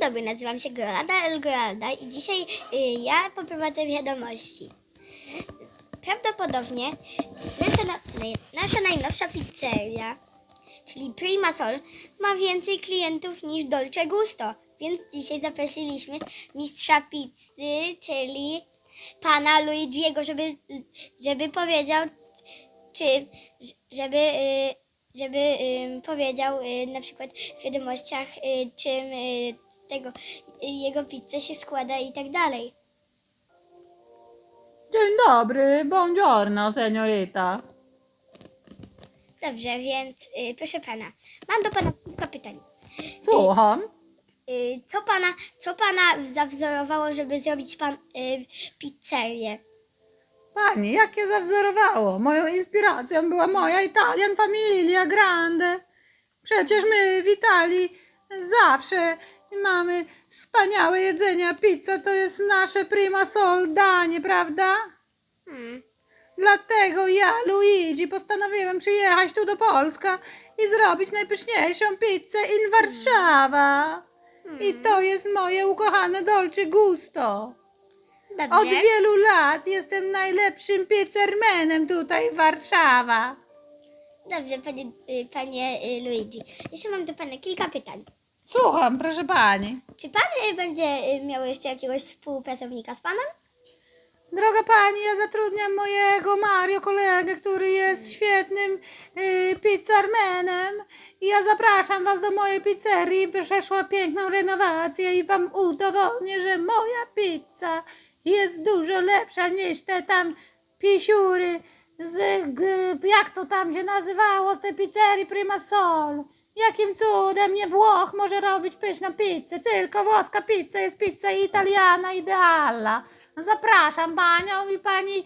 dobry, nazywam się Geralda Elgeralda i dzisiaj y, ja poprowadzę wiadomości. Prawdopodobnie nasza, nasza najnowsza pizzeria, czyli Primasol, ma więcej klientów niż Dolce Gusto, więc dzisiaj zaprosiliśmy mistrza pizzy, czyli pana Luigiego, żeby, żeby powiedział, czy żeby, y, żeby y, powiedział y, na przykład w wiadomościach, y, czym y, tego y, jego pizza się składa i tak dalej. Dzień dobry, buongiorno, seniorita. Dobrze, więc y, proszę pana, mam do pana kilka pytań. Słucham. Y, co pana, co pana zawzorowało, żeby zrobić pan y, pizzerię? Pani, jakie zawzorowało? Moją inspiracją była moja Italian Familia Grande. Przecież my w Italii zawsze mamy wspaniałe jedzenia. Pizza to jest nasze prima sol danie, prawda? Hmm. Dlatego ja, Luigi, postanowiłem przyjechać tu do Polska i zrobić najpyszniejszą pizzę in Warszawa. I to jest moje ukochane Dolce Gusto. Dobrze. Od wielu lat jestem najlepszym pizzermenem tutaj w Warszawa. Dobrze, panie, y, panie y, Luigi. Jeszcze mam do pana kilka pytań. Słucham, proszę pani. Czy pan y, będzie y, miał jeszcze jakiegoś współpracownika z panem? Droga pani, ja zatrudniam mojego Mario kolegę, który jest świetnym y, pizzermenem. I ja zapraszam was do mojej pizzerii. Przeszła piękną renowację i wam udowodnię, że moja pizza jest dużo lepsza niż te tam pisiury z, g, jak to tam się nazywało, z tej pizzerii Prima Sol. Jakim cudem nie Włoch może robić pyszną pizzę? Tylko włoska pizza jest pizza italiana idealna. Zapraszam panią i pani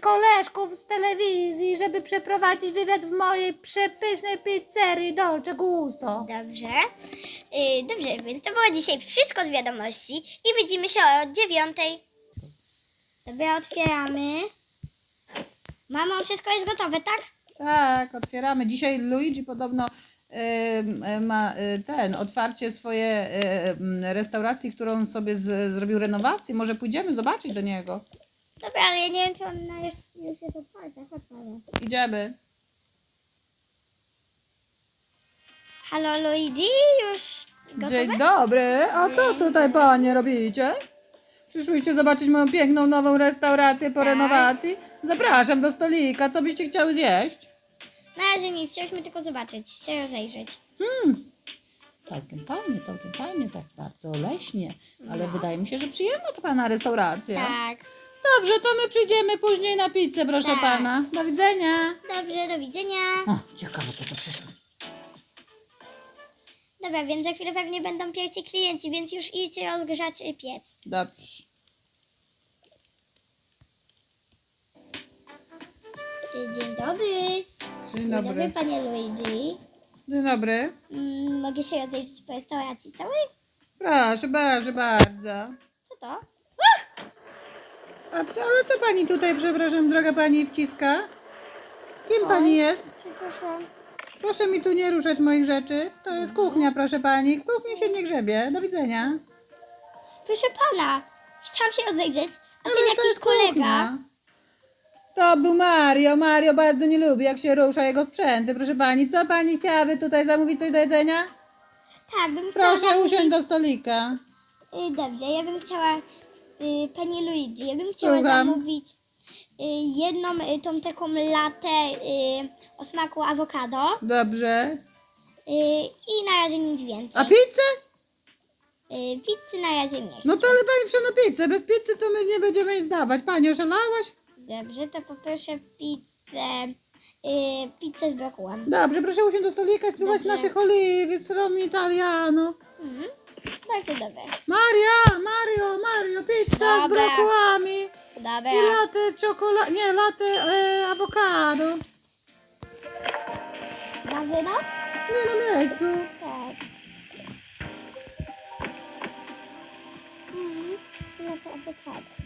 koleżków z telewizji, żeby przeprowadzić wywiad w mojej przepysznej pizzerii Dolce Gusto. Dobrze. Y, dobrze, więc to było dzisiaj wszystko z wiadomości i widzimy się o dziewiątej. Dobra, otwieramy. Mamo, wszystko jest gotowe, tak? Tak, otwieramy. Dzisiaj Luigi podobno ma e, ten, otwarcie swoje m, restauracji, którą sobie z, zrobił renowację. Może pójdziemy zobaczyć do niego. Dobra, ale ja nie wiem, czy ona jeszcze już jest otwarta. Chodź, Paweł. Idziemy. Halo, Luigi, już gotowe? Dzień dobry. A co tutaj panie robicie? Przyszłyście zobaczyć moją piękną nową restaurację po Tak. renowacji? Zapraszam do stolika. Co byście chciały zjeść? Na razie nic, chcieliśmy tylko zobaczyć, się rozejrzeć. Hmm. Całkiem fajnie, całkiem fajnie, tak bardzo leśnie. Ale wydaje mi się, że przyjemna to pana restauracja. Tak. Dobrze, to my przyjdziemy później na pizzę, proszę Tak. pana. Do widzenia. Dobrze, do widzenia. O, ciekawe, po co przyszły. Dobra, więc za chwilę pewnie będą pierwsi klienci, więc już idźcie rozgrzać y, piec. Dobrze. Dzień dobry. Dzień dobry, dobry. panie Luigi. Dzień dobry. Mm, mogę się rozejrzeć po restauracji całej? Proszę, proszę bardzo. Co to? A, ale co pani tutaj, przepraszam, droga pani, wciska? Kim pani jest? Przepraszam. Proszę mi tu nie ruszać moich rzeczy. To jest kuchnia, proszę pani. W kuchni się nie grzebie. Do widzenia. Proszę pana, chciałam się rozejrzeć, a ten jakiś jest kolega. kuchnia. To był Mario. Mario bardzo nie lubi, jak się rusza jego sprzęty. Proszę pani, co pani chciałaby tutaj zamówić coś do jedzenia? Tak, bym chciała Proszę zamówić... usiąść do stolika. Y, dobrze, ja bym chciała, y, panie Luigi, ja bym chciała Słucham. zamówić y, jedną y, tą taką latę y, o smaku awokado Dobrze. y, i na razie nic więcej. A pizzę? Y, pizzy na razie nie. No to ale pani na pizzę. Bez pizzy to my nie będziemy jej zdawać. Pani oszalałaś? Dobrze, to poproszę pizzę, y, pizzę z brokułem. Dobrze, proszę usiąść do stolika i spróbować Dobrze. naszych oliwy z Romi Italiano. Mhm. Bardzo dobre. Maria, Mario, Mario, pizza z Dobra. brokułami. Dobra. I latte czekolada, nie, latte e, awokado. No? Nie no, miejscu. Tak. Mhm. No to awokado.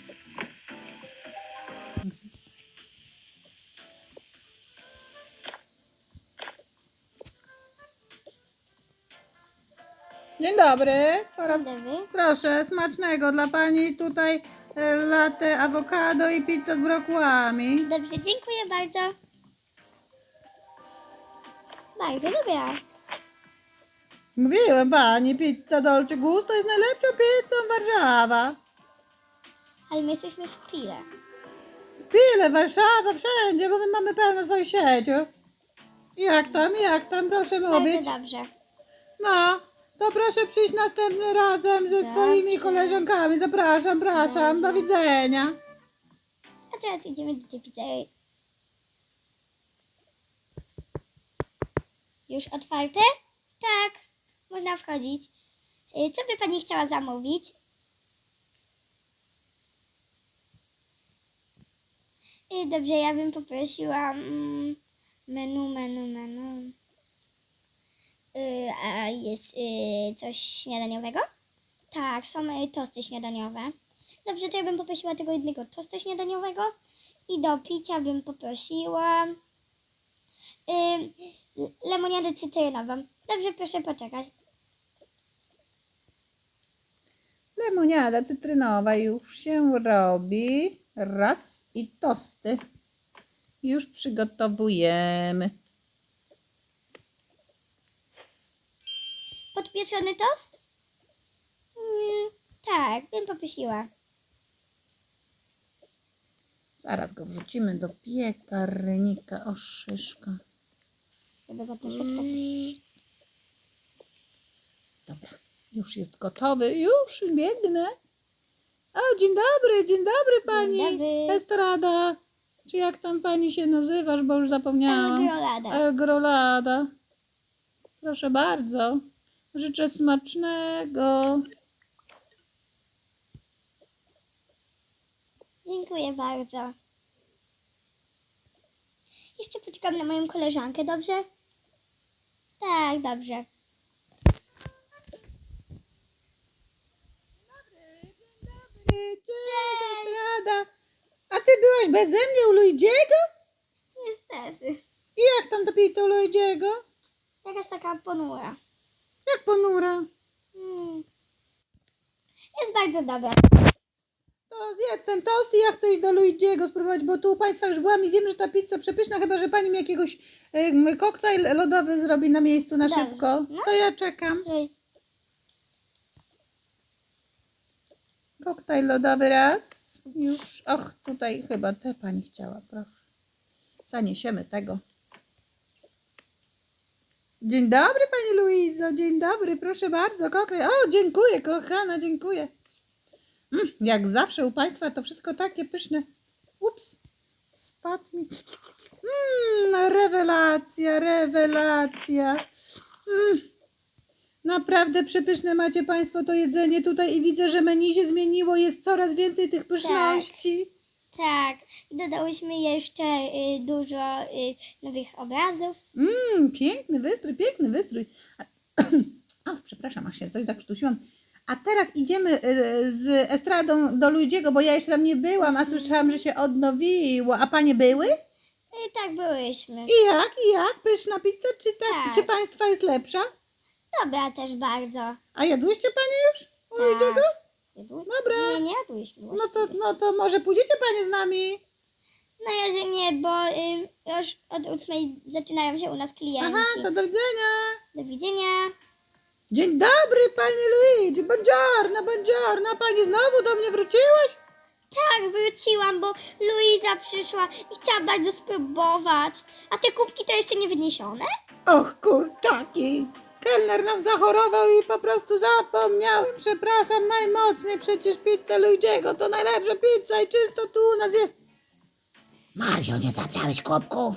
Dobry. Po raz... Dobry. Proszę, smacznego dla pani tutaj e, latte awokado i pizza z brokułami. Dobrze, dziękuję bardzo. Bardzo dobra. Mówiłem pani, pizza Dolce Gusto jest najlepszą pizzą Warszawa. Ale my jesteśmy w Pile. Pile, Warszawa, wszędzie, bo my mamy pełno swoich sieciów. Jak tam, jak tam, proszę Bardzo mówić. dobrze. No, to proszę przyjść następnym razem ze swoimi koleżankami. Zapraszam, praszam, do widzenia. A teraz idziemy do tej pizzerii. Już otwarte? Tak, można wchodzić. Y, Co by pani chciała zamówić? Y, Dobrze, ja bym poprosiła mm, menu, menu, menu. Y, A jest y, coś śniadaniowego? Tak, są tosty śniadaniowe. Dobrze, to ja bym poprosiła tego jednego tosta śniadaniowego i do picia bym poprosiła y, lemoniadę cytrynową. Dobrze, proszę poczekać. Lemoniada cytrynowa już się robi. Raz i tosty. Już przygotowujemy. Podpieczony tost? Mm, tak, bym poprosiła. Zaraz go wrzucimy do piekarnika. O szyszka. Troszeczkę... Mm. Dobra, już jest gotowy. Już biegnę. O, dzień dobry, dzień dobry pani dobry. Estrada. Czy jak tam pani się nazywasz, bo już zapomniałam. Elgrolada. Elgrolada. Proszę bardzo. Życzę smacznego. Dziękuję bardzo. Jeszcze poczekam na moją koleżankę, dobrze? Tak, dobrze. Cześć, Estrada. A ty byłaś beze mnie u Luigiego? Niestety. I jak tam ta pizza u Luigiego? Jakaś taka ponura. Ponura? Mm. Jest bardzo dobra. To zjedz ten tost i ja chcę iść do Luigiego spróbować, bo tu u Państwa już byłam i wiem, że ta pizza przepyszna, chyba że Pani mi jakiegoś em, koktajl lodowy zrobi na miejscu na Dobrze. szybko. No. To ja czekam. Koktajl lodowy raz. Już. Och, tutaj chyba te Pani chciała, proszę. Zaniesiemy tego. Dzień dobry Pani Luizo, dzień dobry, proszę bardzo, koktajl. O, dziękuję kochana, dziękuję. Mm, jak zawsze u Państwa to wszystko takie pyszne. Ups, spadł mi. Mm, rewelacja, rewelacja. Mm. Naprawdę przepyszne macie Państwo to jedzenie tutaj i widzę, że menu się zmieniło, jest coraz więcej tych pyszności. Tak. Dodałyśmy jeszcze y, dużo y, nowych obrazów. Mmm, piękny wystrój, piękny wystrój. A, o, przepraszam, aż się coś zakrztusiłam. A teraz idziemy y, z Estradą do Luigiego, bo ja jeszcze tam nie byłam, a słyszałam, że się odnowiło. A Panie były? Y, tak, byłyśmy. I jak, i jak? Pyszna pizza, czy, tak, Tak. czy Państwa jest lepsza? Dobra też bardzo. A jadłyście Panie już u Tak. Luigiego? Jadły? Dobra. Nie, nie jadłyśmy. No to, no to może pójdziecie Panie z nami? Na razie nie, bo y, już od ósmej zaczynają się u nas klienci. Aha, to do widzenia. Do widzenia. Dzień dobry, Panie Luigi. Buongiorno, buongiorno. Pani znowu do mnie wróciłaś? Tak, wróciłam, bo Luiza przyszła i chciała bardzo spróbować. A te kubki to jeszcze nie wyniesione? Och, kurczaki. Kelner nam zachorował i po prostu zapomniałem. Przepraszam najmocniej, przecież pizza Luigiego to najlepsza pizza i czysto tu u nas jest. Mario, nie zabrałeś kłopków?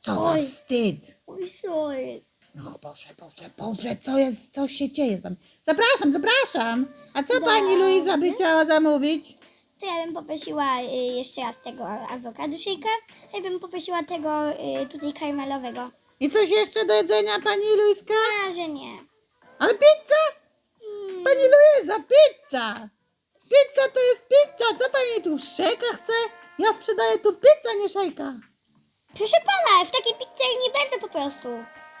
Co za Oj. wstyd. Oj, sorry. Och, Boże, Boże, Boże, co jest, co się dzieje z wami? Zapraszam, zapraszam. A co pani Luiza by chciała zamówić? To ja bym poprosiła y, jeszcze raz tego awokado shake'a. Ja bym poprosiła tego y, tutaj karmelowego. I coś jeszcze do jedzenia, pani Luiska? Na razie nie. Ale pizza? Mm, Pani Luiza, pizza! Pizza to jest pizza! Co pani tu, szejka chce? Ja sprzedaję tu pizzę, nie szejka. proszę pana, w takiej pizzerii nie będę po prostu.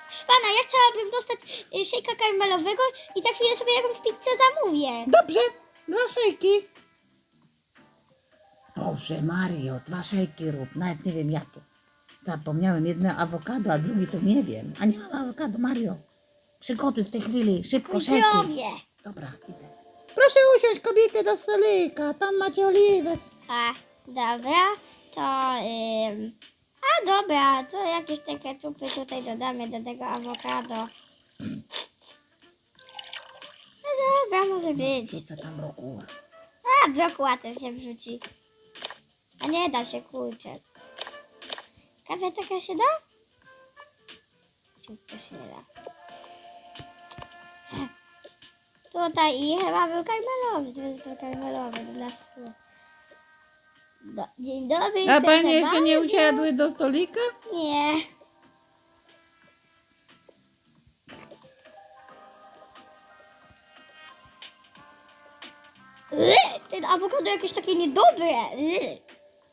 Proszę pana, ja chciałabym dostać y, szejka karmelowego i za chwilę sobie jakąś pizzę zamówię. Dobrze, dwa szejki. Boże Mario, dwa szejki rób, nawet nie wiem jakie. Zapomniałem jedno awokado, a drugi to nie wiem. A nie mam awokado, Mario. Przygotuj w tej chwili, szybko szejki. zrobię. Dobra, idę. Proszę usiąść kobiety do stolika, tam macie oliwę. z- A, dobra, to... Ym, a dobra, to jakieś te keczupy tutaj dodamy do tego awokado. No dobra, może być. Rzucę tam brokuła. A, brokuła też się wrzuci. A nie da się, kurczę. Kawia taka się da? Czy to się nie da? Tutaj i chyba był karmelowy, to jest był karmelowy dla wpływu. Do, dzień dobry. A panie jeszcze nie usiadły do stolika? Nie. Ły, Ten awokado jakieś takie niedobre. Ły.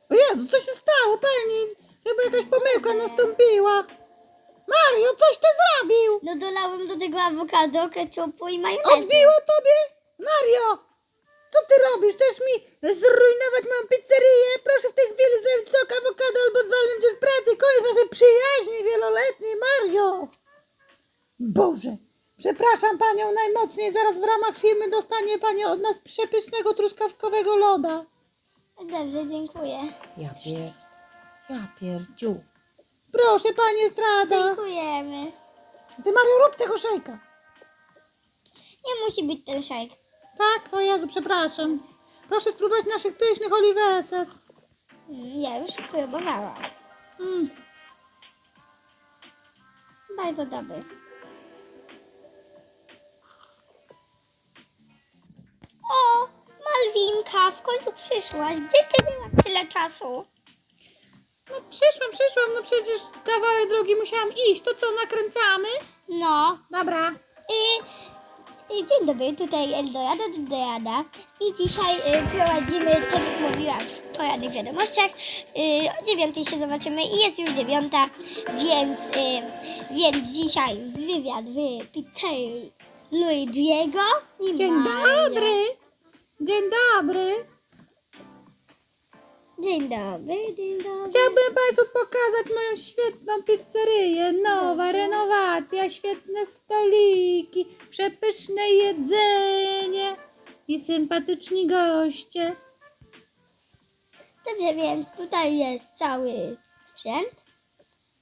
O Jezu, co się stało pani? Chyba jakaś pomyłka nastąpiła. Mario, coś ty zrobił? No dolałem do tego awokado, ketchupu i majonezu. Odbiło tobie? Mario, co ty robisz? Chcesz mi zrujnować moją pizzerię? Proszę w tej chwili zrobić sok awokado albo zwalniam cię z pracy. Koniec naszej przyjaźni wieloletniej, Mario. Boże, przepraszam panią najmocniej. Zaraz w ramach firmy dostanie pani od nas przepysznego truskawkowego loda. Dobrze, dziękuję. Ja pier... Ja pierdziu. Proszę, panie Strada. Dziękujemy. Ty, Mario, rób tego szejka. Nie musi być ten szejk. Tak? O Jezu, przepraszam. Proszę spróbować naszych pysznych oliwesas. Mm, Ja już próbowałam. Mm. Bardzo dobry. O, Malwinka, w końcu przyszłaś. Gdzie ty byłaś tyle czasu? No przyszłam, przyszłam, no przecież kawałek drogi musiałam iść. To co, nakręcamy? No, Dobra. y, y, dzień dobry, tutaj Eldorado Dorada i dzisiaj y, prowadzimy, tak jak mówiłam w porannych wiadomościach, y, o dziewiątej się zobaczymy i jest już dziewiąta, więc, y, więc dzisiaj wywiad w pizzerii Luigiego i Dzień Mario. dobry. Dzień dobry. Dzień dobry, dzień dobry. Chciałbym Państwu pokazać moją świetną pizzerię. Nowa renowacja, świetne stoliki, przepyszne jedzenie i sympatyczni goście. Dobrze, więc tutaj jest cały sprzęt.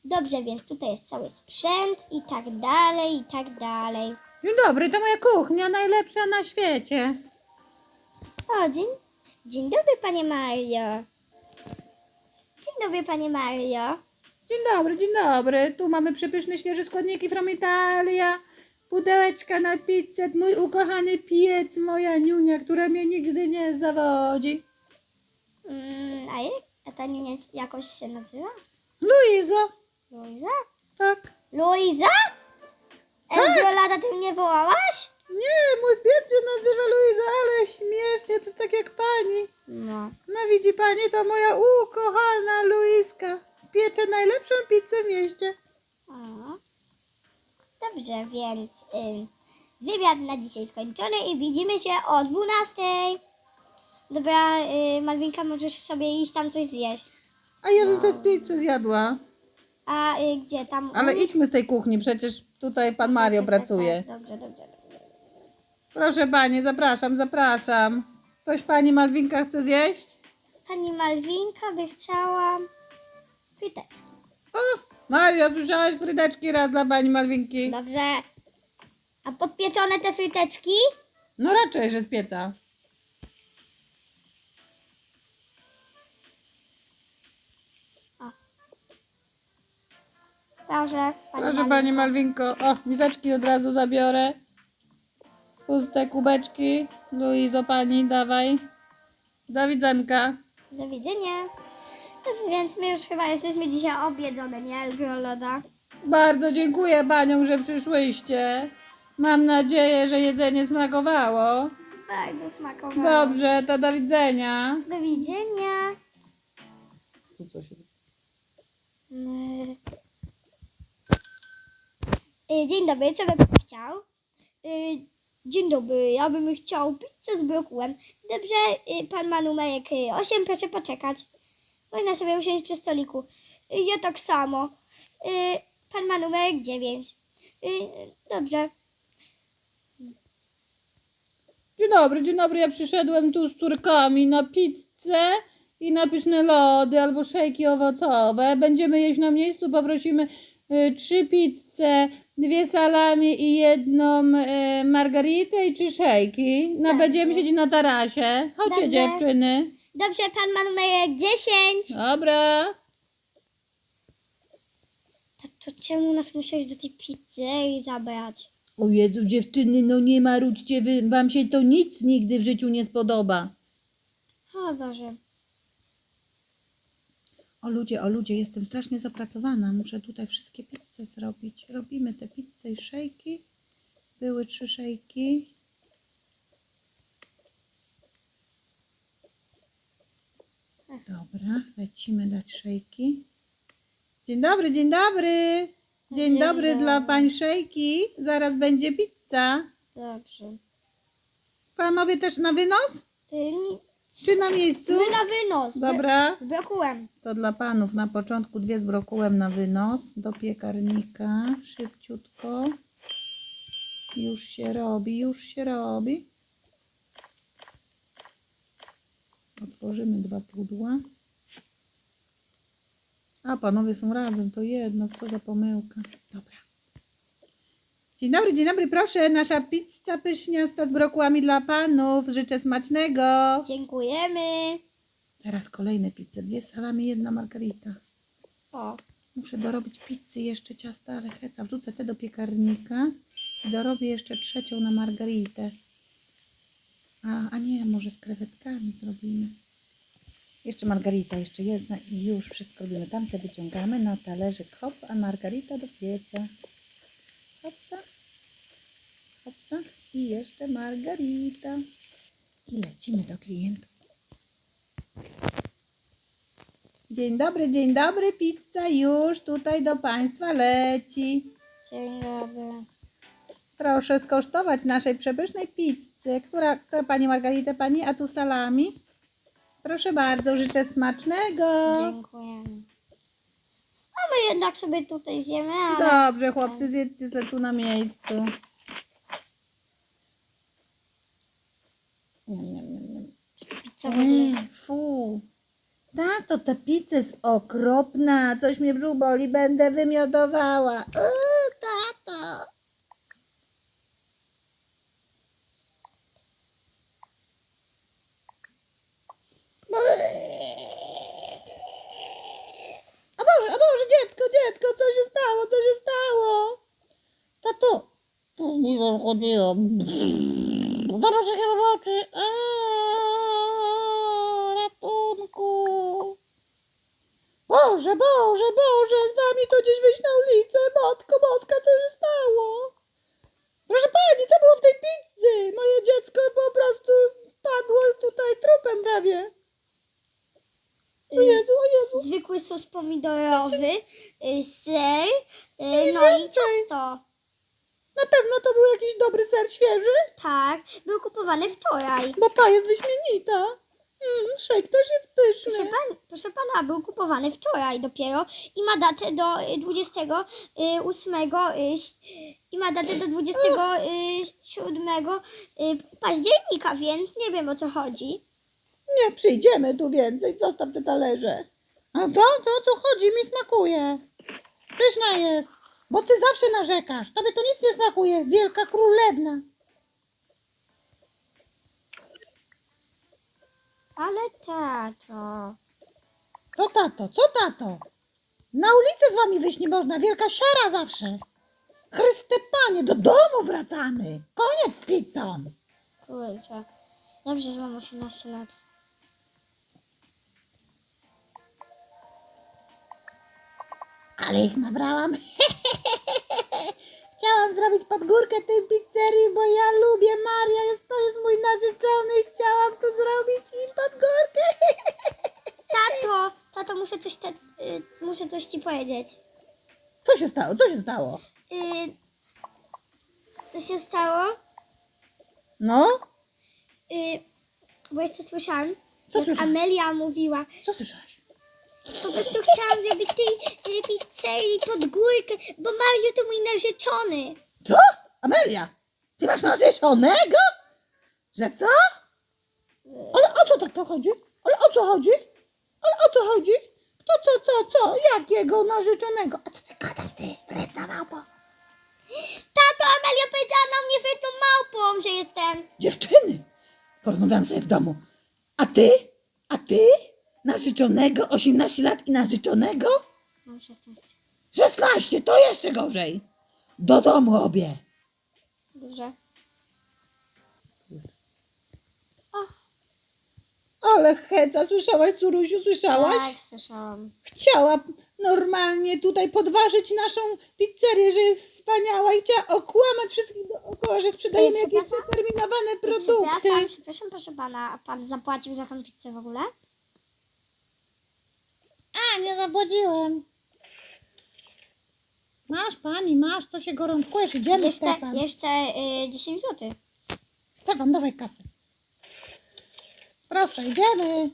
Dobrze, więc tutaj jest cały sprzęt i tak dalej, i tak dalej. Dzień dobry, to moja kuchnia, najlepsza na świecie. O, dzień, dzień dobry, panie Mario. Dzień dobry, panie Mario. Dzień dobry, dzień dobry. Tu mamy przepyszne, świeże składniki from Italia. Pudełeczka na pizzę, mój ukochany piec, moja niunia, która mnie nigdy nie zawodzi. Mm, a, jak, a ta niunia jakoś się nazywa? Luizo, Luiza? tak. Luiza? Eldolada, ty mnie wołałaś? Nie, mój piec się nazywa Luiza, ale śmiesznie, to tak jak pani. No. No widzi pani, to moja ukochana Luiska. Piecze najlepszą pizzę w mieście. O. Dobrze, więc y, wywiad na dzisiaj skończony i widzimy się o 12. Dobra, y, Malwinka, możesz sobie iść tam coś zjeść. A ja bym no. pizzę zjadła. A y, gdzie tam? Ale idźmy z tej kuchni, przecież tutaj pan Mario Tak, tak, pracuje. tak, Dobrze, dobrze. dobrze. Proszę pani, zapraszam, zapraszam. Coś pani Malwinka chce zjeść? Pani Malwinka by chciała fryteczki. O, Mario, słyszałaś frydeczki raz dla pani Malwinki? Dobrze. A podpieczone te fryteczki? No raczej, że z pieca. Proszę, pani Proszę pani Malwinko. O, miseczki od razu zabiorę. Puste kubeczki. Luizo pani, dawaj. Do widzenka. Do widzenia. Dobrze, więc my już chyba jesteśmy dzisiaj objedzone, nie, Elgroloda? Bardzo dziękuję paniom, że przyszłyście. Mam nadzieję, że jedzenie smakowało. Bardzo smakowało. Dobrze, to do widzenia. Do widzenia. Tu coś Mm. Y, Dzień dobry, co bym chciał? Y, Dzień dobry, ja bym chciał pizzę z brokułem. Dobrze, y, pan ma numerek 8, proszę poczekać. Można sobie usiąść przy stoliku. Y, Ja tak samo. Y, Pan ma numerek 9. Y, Dobrze. Dzień dobry, dzień dobry. Ja przyszedłem tu z córkami na pizzę i na pyszne lody albo szejki owocowe. Będziemy jeść na miejscu. Poprosimy y, trzy pizze, dwie salami i jedną y, margaritę i trzy szejki. No, Dobrze. będziemy siedzieć na tarasie. Chodźcie Dobrze. dziewczyny. Dobrze, pan ma numerek 10. Dobra. To, to czemu nas musiałeś do tej pizzerii zabrać? O Jezu, dziewczyny, no nie marudźcie, wy, wam się to nic nigdy w życiu nie spodoba. O Boże. O ludzie, o ludzie, jestem strasznie zapracowana. Muszę tutaj wszystkie pizze zrobić. Robimy te pizze i szejki. Były trzy szejki. Dobra, lecimy dać szejki. Dzień dobry, dzień dobry. Dzień, Dzień dobry, dla pań szejki. Zaraz będzie pizza. Dobrze. Panowie też na wynos? Czy na miejscu? My na wynos. Dobra. Z brokułem. To dla panów na początku dwie z brokułem na wynos do piekarnika. Szybciutko. Już się robi, już się robi. Otworzymy dwa pudła. A, panowie są razem, to jedno, co za pomyłka. Dobra. Dzień dobry, dzień dobry, proszę. Nasza pizza pyszniasta z brokułami dla panów. Życzę smacznego. Dziękujemy. Teraz kolejne pizze. Dwie salami, jedna margarita. O. Muszę dorobić pizzy jeszcze ciasta, ale heca. Wrzucę te do piekarnika i dorobię jeszcze trzecią na margaritę. A, a nie, może z krewetkami zrobimy. Jeszcze margarita, jeszcze jedna i już wszystko robimy. Tamte wyciągamy na talerzyk, hop, a margarita do pieca. Hopsa, hopsa i jeszcze margarita. I lecimy do klientów. Dzień dobry, dzień dobry, pizza już tutaj do Państwa leci. Dzień dobry. Proszę skosztować naszej przepysznej pizzy. Która, która Pani Margaritę, Pani, a tu salami? Proszę bardzo, życzę smacznego. Dziękujemy. A my jednak sobie tutaj zjemy, ale... Dobrze, chłopcy, zjedzcie sobie tu na miejscu. Pizza w ogóle. Mm, fu. Tato, ta pizza jest okropna. Coś mnie brzuch boli, będę wymiodowała. Uuu, tato. O Boże, o Boże, dziecko, dziecko, co się stało, co się stało? Tato, chodziło. Zaraz jakie mam oczy. Ratunku. Boże, Boże, Boże, z wami to gdzieś wyjść na ulicę. Matko Boska, co się stało? Proszę pani, co było w tej pizzy? Moje dziecko po prostu padło tutaj trupem prawie. O Jezu, o Jezu. Zwykły sos pomidorowy, y, ser, y, Nic no i ciasto. Na pewno to był jakiś dobry ser świeży, Tak, był kupowany wczoraj. bo ta jest wyśmienita. Mm, szejk też jest pyszny. Proszę, pan, proszę pana, był kupowany wczoraj dopiero i ma datę do y, 28 y, ś- i ma datę do 27 y, października, więc nie wiem o co chodzi. Nie przyjdziemy tu więcej, zostaw te talerze. A to, to o co chodzi, mi smakuje. Pyszna jest, bo ty zawsze narzekasz. Tobie to nic nie smakuje, wielka królewna. Ale tato. Co tato, co tato? Na ulicę z wami wyjść nie można, wielka siara zawsze. Chryste panie, do domu wracamy. Koniec z pizzą. Kurczę. Dobrze, że mam 18 lat. Ale ich nabrałam. Chciałam zrobić pod górkę tej pizzerii, bo ja lubię Maria, jest, to jest mój narzeczony i chciałam to zrobić im pod górkę. Tato, tato, muszę coś, te, y, muszę coś ci powiedzieć. Co się stało? Co się stało? Y, co się stało? No? Y, bo jeszcze słyszałam, Co jak słyszałaś? Amelia mówiła, Co słyszałaś? Po prostu chciałam zrobić tej tej pizzerii pod górkę, bo Mario to mój narzeczony. Co? Amelia? Ty masz narzeczonego? Że co? Ale o co tak to chodzi? Ale o co chodzi? Ale o co chodzi? Kto, co, co, co? Jakiego narzeczonego? A co ty gadasz, ty, wredna małpo? Tato, Amelia powiedziała na mnie wredną małpą, że jestem. Dziewczyny! Porozmawiałam sobie w domu. A ty? A ty? Narzeczonego? 18 lat i narzeczonego? Mam 16. 16, to jeszcze gorzej. Do domu obie. Dobrze. Ale heca, słyszałaś, Curusiu, słyszałaś? Tak, słyszałam. Chciała normalnie tutaj podważyć naszą pizzerię, że jest wspaniała i chciała okłamać wszystkich dookoła, że sprzedajemy Ej, jakieś przepraszam? przeterminowane Przepraszam, produkty. przepraszam, proszę pana, a pan zapłacił za tą pizzę w ogóle? A, nie zapłaciłem. Masz pani, masz, co się gorączkujesz? Idziemy, Jeszcze, Stefan. jeszcze y, 10 zł. Stefan, dawaj kasę. Proszę, idziemy.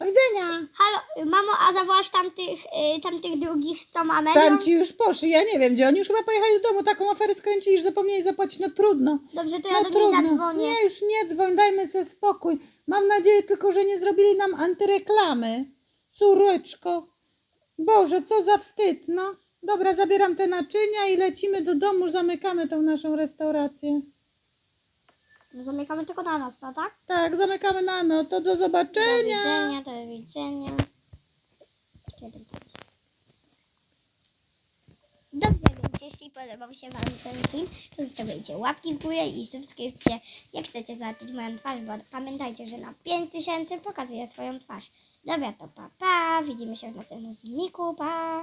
Do widzenia. Halo, mamo, a zawołasz tamtych, y, tamtych drugich z tą Amelią? Tam ci już poszli, ja nie wiem gdzie, oni już chyba pojechali do domu, taką aferę skręcili, że zapomnieli zapłacić, no trudno. Dobrze, to No ja do nich zadzwonię. Nie, już nie dzwoń, dajmy sobie spokój. Mam nadzieję tylko, że nie zrobili nam antyreklamy. Córeczko. Boże, co za wstyd, no. Dobra, zabieram te naczynia i lecimy do domu, zamykamy tą naszą restaurację. No, zamykamy tylko na nas, no tak? Tak, zamykamy na no, to do Do zobaczenia. widzenia, do widzenia. Jeszcze jeden taki. Dobrze, więc jeśli podobał się Wam ten film, to zostawiajcie łapki w górę i subskrypcję, jak chcecie zobaczyć moją twarz, bo pamiętajcie, że na 5000 pokazuję swoją twarz. Dobra, to pa, pa, widzimy się w następnym filmiku, pa!